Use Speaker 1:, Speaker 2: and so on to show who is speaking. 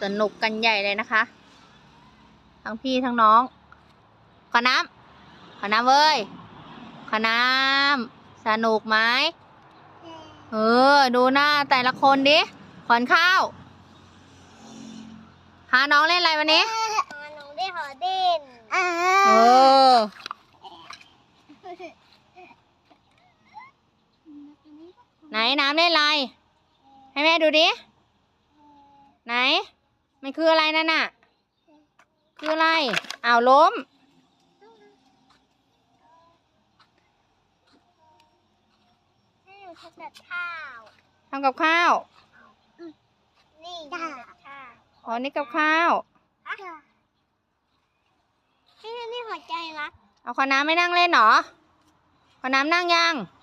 Speaker 1: สนุกกันใหญ่เลยนะคะ ทั้งพี่ทั้งน้อง ขอน้ำขอน้ำเว้ยขอน้ำสนุกไหมเออ ดูหน้าแต่ละคนดิ ขอนข้าวพาน้องเล่นอะไรวันนี้
Speaker 2: น้องได้หอเด่น
Speaker 1: เออไหนน้ำเล่นอะไร ให้แม่ดูดิไหน มันคืออะไรนั่นน่ะ คืออะไรอ้าวล้ม
Speaker 2: ให้หนูทำแบบข้าว
Speaker 1: ทำกับข้าว
Speaker 2: นี่จ้าข้าว
Speaker 1: อ๋อ นี่กับข้าว
Speaker 2: นี่นี่หัวใจรัก
Speaker 1: เอาขอน้ำไม่นั่งเล่นเหรอ ขอน้ำนั่งยัง
Speaker 2: น